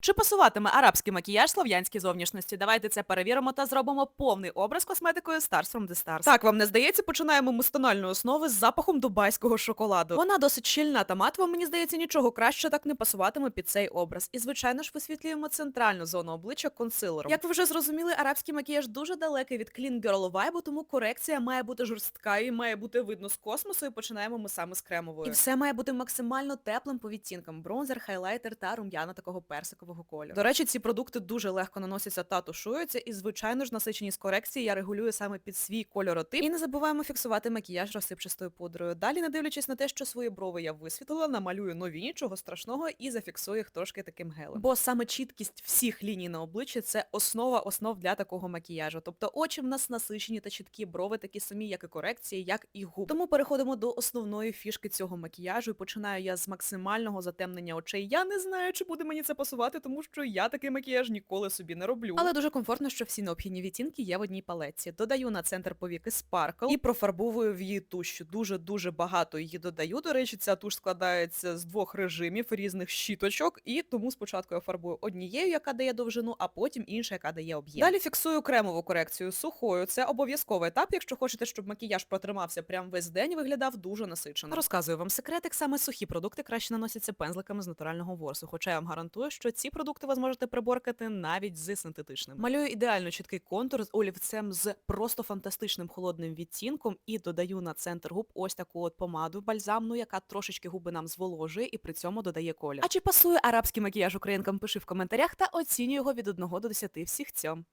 Чи пасуватиме арабський макіяж слов'янській зовнішності? Давайте це перевіримо та зробимо повний образ косметикою Stars from the Stars. Так, вам не здається, починаємо ми з тональної основи з запахом дубайського шоколаду. Вона досить щільна та матова, мені здається, нічого краще так не пасуватиме під цей образ. І, звичайно ж, висвітлюємо центральну зону обличчя консилером. Як ви вже зрозуміли, арабський макіяж дуже далекий від clean girl вайбу, тому корекція має бути жорстка і має бути видно з космосу, і починаємо ми саме з кремової. І все має бути максимально теплим по відтінкам. Бронзер, хайлайтер та рум'яна такого персикового кольору. До речі, ці продукти дуже легко наносяться та тушуються, і звичайно ж насиченість корекції я регулюю саме під свій кольоротип. І не забуваємо фіксувати макіяж розсипчастою пудрою. Далі, не дивлячись на те, що свої брови я висвітлила, намалюю нові, нічого страшного, і зафіксую їх трошки таким гелем. Бо саме чіткість всіх ліній на обличчі це основа основ для такого макіяжу. Тобто очі в нас насичені та чіткі, брови такі самі, як і корекції, як і губ. Тому переходимо до основної фішки цього макіяжу. І починаю я з максимального затемнення очей. Я не знаю, чи буде мені це пасувати, тому що я такий макіяж ніколи собі не роблю. Але дуже комфортно, що всі необхідні відтінки є в одній палетці. Додаю на центр повіки Sparkle і профарбовую в її тушю. Дуже-дуже багато її додаю. До речі, ця туш складається з двох режимів різних щіточок, і тому спочатку я фарбую однією, яка дає довжину, а потім інша, яка дає об'єм. Далі фіксую кремову корекцію сухою. Це обов'язковий етап, якщо хочете, щоб макіяж протримався прям весь день виглядав дуже насичено. Розказую вам секретик, саме сухі продукти краще наносяться пензликами з натурального ворсу. Хоча я вам гарантую, що ці продукти ви зможете приборкати навіть з синтетичним. Малюю ідеально чіткий контур з олівцем з просто фантастичним холодним відтінком і додаю на центр губ ось таку от помаду бальзамну, яка трошечки губи нам зволожує і при цьому додає колір. А чи пасує арабський макіяж українкам? Пиши в коментарях та оцінюй його від 1 до 10 всіх цьом.